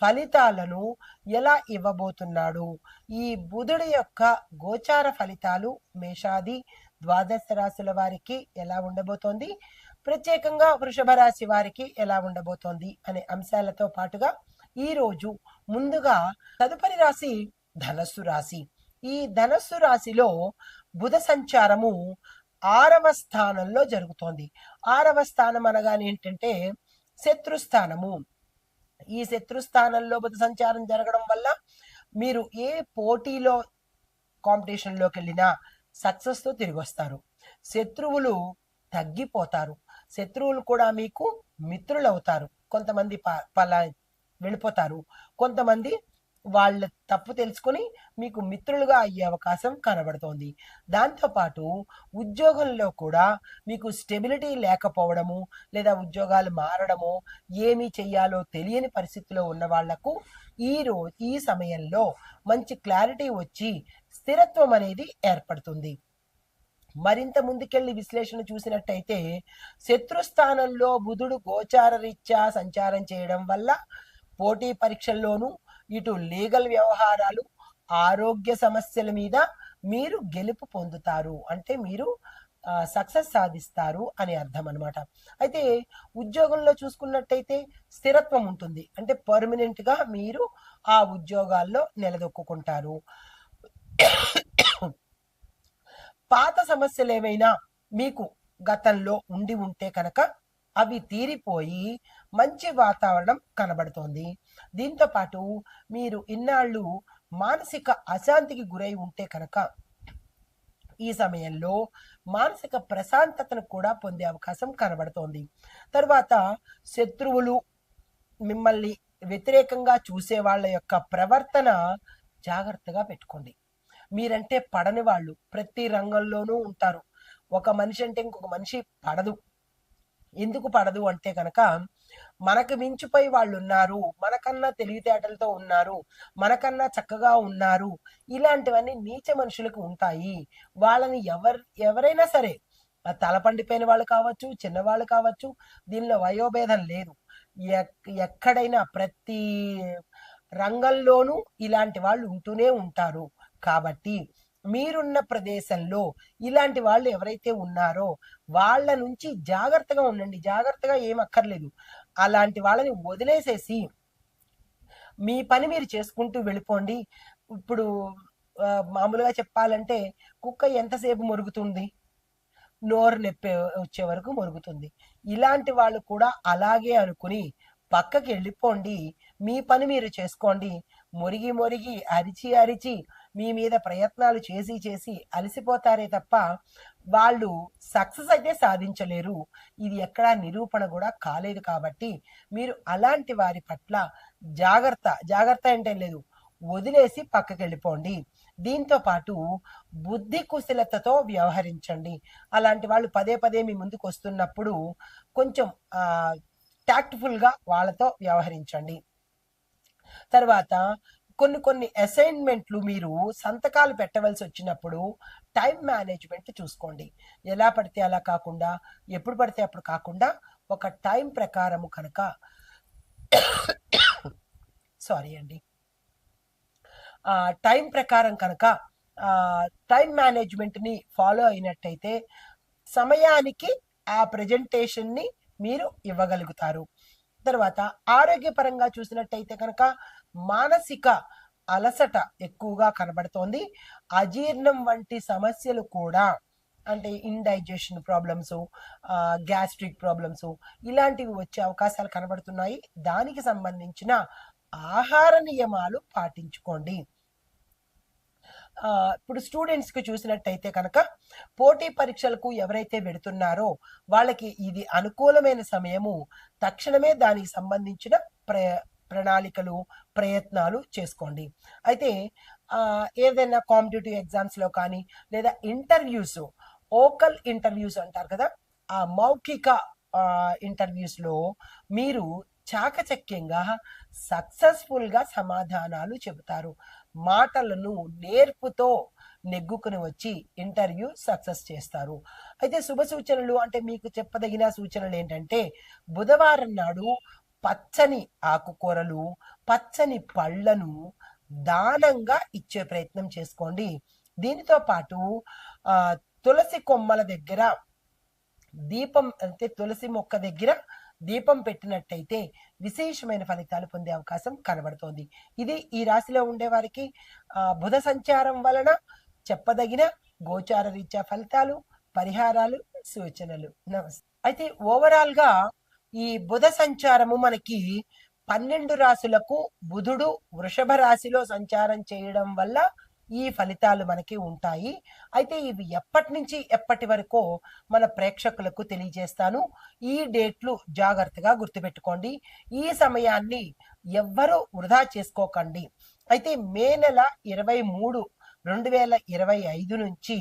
ఫలితాలను ఎలా ఇవ్వబోతున్నాడు? ఈ బుధుడి యొక్క గోచార ఫలితాలు మేషాది ద్వాదశ రాశుల వారికి ఎలా ఉండబోతోంది? ప్రత్యేకంగా వృషభ రాశి వారికి ఎలా ఉండబోతోంది అనే అంశాలతో పాటుగా ఈ రోజు ముందుగా తదుపరి రాశి ధనస్సు రాశి. ఈ ధనస్సు రాశిలో బుధ సంచారము ఆరవ స్థానంలో జరుగుతోంది. ఆరవ స్థానం అనగానే ఏంటంటే శత్రుస్థానము ఈ శత్రుస్థానంలో బుధ సంచారం జరగడం వల్ల మీరు ఏ పోటీలో కాంపిటీషన్లోకి వెళ్ళినా సక్సెస్తో తిరిగి వస్తారు. శత్రువులు తగ్గిపోతారు. శత్రువులు కూడా మీకు మిత్రులు అవుతారు కొంతమంది ప- పలా వెళ్ళిపోతారు. కొంతమంది వాళ్ళ తప్పు తెలుసుకొని మీకు మిత్రులుగా అయ్యే అవకాశం కనబడుతోంది. దాంతోపాటు ఉద్యోగంలో కూడా మీకు స్టెబిలిటీ లేకపోవడము లేదా ఉద్యోగాలు మారడము ఏమి చెయ్యాలో తెలియని పరిస్థితిలో ఉన్న వాళ్ళకు ఈ రోజు ఈ సమయంలో మంచి క్లారిటీ వచ్చి స్థిరత్వం అనేది ఏర్పడుతుంది. మరింత ముందుకెళ్ళి విశ్లేషణ చూసినట్టయితే శత్రుస్థానంలో బుధుడు గోచార రీత్యా సంచారం చేయడం వల్ల పోటీ పరీక్షల్లోనూ ఇటు లీగల్ వ్యవహారాలు ఆరోగ్య సమస్యల మీద మీరు గెలుపు పొందుతారు. అంటే మీరు సక్సెస్ సాధిస్తారు అని అర్థం అనమాట అయితే ఉద్యోగంలో చూసుకున్నట్టయితే స్థిరత్వం ఉంటుంది. అంటే పర్మనెంట్గా మీరు ఆ ఉద్యోగాల్లో నిలదొక్కుంటారు పాత సమస్యలు ఏమైనా మీకు గతంలో ఉండి ఉంటే కనుక అవి తీరిపోయి మంచి వాతావరణం కనబడుతోంది. దీంతో పాటు మీరు ఇన్నాళ్ళు మానసిక అశాంతికి గురై ఉంటే కనుక ఈ సమయంలో మానసిక ప్రశాంతతను కూడా పొందే అవకాశం కనబడుతోంది. తర్వాత శత్రువులు మిమ్మల్ని వ్యతిరేకంగా చూసే వాళ్ళ యొక్క ప్రవర్తన జాగ్రత్తగా పెట్టుకోండి. మీరంటే పడని వాళ్ళు. ప్రతి రంగంలోనూ ఉంటారు. ఒక మనిషి అంటే ఇంకొక మనిషి పడదు. ఎందుకు పడదు అంటే కనుక మనకు మించిపోయి వాళ్ళు ఉన్నారు మనకన్నా తెలివితేటలతో ఉన్నారు మనకన్నా చక్కగా ఉన్నారు ఇలాంటివన్నీ నీచ మనుషులకు ఉంటాయి. వాళ్ళని ఎవరు ఎవరైనా సరే తలపండిపోయిన వాళ్ళు కావచ్చు చిన్నవాళ్ళు కావచ్చు దీనిలో వయోభేదం లేదు. ఎక్కడైనా ప్రతి రంగంలోనూ ఇలాంటి వాళ్ళు ఉంటూనే ఉంటారు. కాబట్టి మీరున్న ప్రదేశంలో ఇలాంటి వాళ్ళు ఎవరైతే ఉన్నారో వాళ్ళ నుంచి జాగ్రత్తగా ఉండండి. జాగ్రత్తగా ఏం అక్కర్లేదు. అలాంటి వాళ్ళని వదిలేసేసి మీ పని మీరు చేసుకుంటూ వెళ్ళిపోండి. ఇప్పుడు మామూలుగా చెప్పాలంటే కుక్క ఎంతసేపు మొరుగుతుంది? నోరు నొప్పి వచ్చే వరకు మొరుగుతుంది. ఇలాంటి వాళ్ళు కూడా అలాగే అనుకుని పక్కకి వెళ్ళిపోండి. మీ పని మీరు చేసుకోండి. మొరిగి మొరిగి అరిచి అరిచి మీ మీద ప్రయత్నాలు చేసి చేసి అలసిపోతారే తప్ప వాళ్ళు సక్సెస్ అయితే సాధించలేరు. ఇది ఎక్కడా నిరూపణ కూడా కాలేదు కాబట్టి మీరు అలాంటి వారి పట్ల జాగ్రత్త జాగ్రత్త అంటే లేదు వదిలేసి పక్కకి వెళ్ళిపోండి దీంతో పాటు బుద్ధి కుశలతతో వ్యవహరించండి. అలాంటి వాళ్ళు పదే పదే మీ ముందుకు వస్తున్నప్పుడు కొంచెం టాక్ట్ఫుల్గా వాళ్ళతో వ్యవహరించండి. తర్వాత కొన్ని కొన్ని అసైన్మెంట్లు మీరు సంతకాలు పెట్టవలసి వచ్చినప్పుడు టైం మేనేజ్మెంట్ చూసుకోండి. ఎలా పడితే అలా కాకుండా ఎప్పుడు పడితే అప్పుడు కాకుండా ఒక టైం ప్రకారము కనుక సారీ అండి. టైం ప్రకారం కనుక టైం మేనేజ్మెంట్ని ఫాలో అయినట్టయితే సమయానికి ఆ ప్రజెంటేషన్ని మీరు ఇవ్వగలుగుతారు. తర్వాత ఆరోగ్యపరంగా చూసినట్టయితే కనుక మానసిక అలసట ఎక్కువగా కనబడుతోంది. అజీర్ణం వంటి సమస్యలు కూడా అంటే ఇండైజెషన్ ప్రాబ్లమ్స్ గ్యాస్ట్రిక్ ప్రాబ్లమ్స్ ఇలాంటివి వచ్చే అవకాశాలు కనబడుతున్నాయి. దానికి సంబంధించిన ఆహార నియమాలు పాటించుకోండి. ఇప్పుడు స్టూడెంట్స్కి చూసినట్టయితే కనుక పోటీ పరీక్షలకు ఎవరైతే వెడుతున్నారో వాళ్ళకి ఇది అనుకూలమైన సమయము తక్షణమే దానికి సంబంధించిన ప్ర ప్రణాళికలు ప్రయత్నాలు చేసుకోండి. అయితే ఏదైనా కాంపిటేటివ్ ఎగ్జామ్స్లో కానీ లేదా ఇంటర్వ్యూస్ ఓకల్ ఇంటర్వ్యూస్ అంటారు కదా ఆ మౌఖిక ఇంటర్వ్యూస్లో మీరు చాకచక్యంగా సక్సెస్ఫుల్గా సమాధానాలు చెబుతారు. మాటలను నేర్పుతో నెగ్గుకుని వచ్చి ఇంటర్వ్యూ సక్సెస్ చేస్తారు. అయితే శుభ సూచనలు అంటే మీకు చెప్పదగిన సూచనలు ఏంటంటే బుధవారం నాడు పచ్చని ఆకుకూరలు పచ్చని పళ్ళను దానంగా ఇచ్చే ప్రయత్నం చేసుకోండి. దీనితో పాటు తులసి కొమ్మల దగ్గర దీపం అంటే తులసి మొక్క దగ్గర దీపం పెట్టినట్టయితే విశేషమైన ఫలితాలు పొందే అవకాశం కనబడుతోంది. ఇది ఈ రాశిలో ఉండే వారికి బుధ సంచారం వలన చెప్పదగిన గోచార రీత్యా ఫలితాలు పరిహారాలు సూచనలు. నమస్తే. అయితే ఓవరాల్గా ఈ బుధ సంచారము మనకి పన్నెండు రాశులకు బుధుడు వృషభ రాశిలో సంచారం చేయడం వల్ల ఈ ఫలితాలు మనకి ఉంటాయి. అయితే ఇవి ఎప్పటి నుంచి ఎప్పటి వరకు మన ప్రేక్షకులకు తెలియజేస్తాను. ఈ డేట్లు జాగ్రత్తగా గుర్తుపెట్టుకోండి. ఈ సమయాన్ని ఎవ్వరూ వృధా చేసుకోకండి. అయితే మే నెల ఇరవై మూడు రెండు వేల ఇరవై ఐదు నుంచి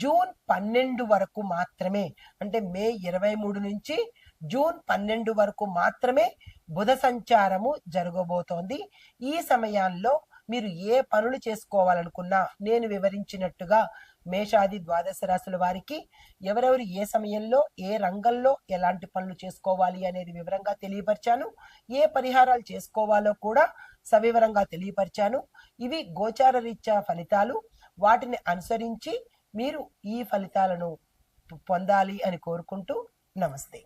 జూన్ పన్నెండు వరకు మాత్రమే అంటే మే ఇరవై మూడు నుంచి జూన్ పన్నెండు వరకు మాత్రమే బుధ సంచారము జరగబోతోంది. ఈ సమయాల్లో మీరు ఏ పనులు చేసుకోవాలనుకున్నా నేను వివరించినట్టుగా మేషాది ద్వాదశ రాశుల వారికి ఎవరెవరు ఏ సమయంలో ఏ రంగంలో ఎలాంటి పనులు చేసుకోవాలి అనేది వివరంగా తెలియపరిచాను. ఏ పరిహారాలు చేసుకోవాలో కూడా సవివరంగా తెలియపరిచాను. ఇవి గోచార రీత్యా ఫలితాలు. వాటిని అనుసరించి మీరు ఈ ఫలితాలను పొందాలి అని కోరుకుంటూ నమస్తే.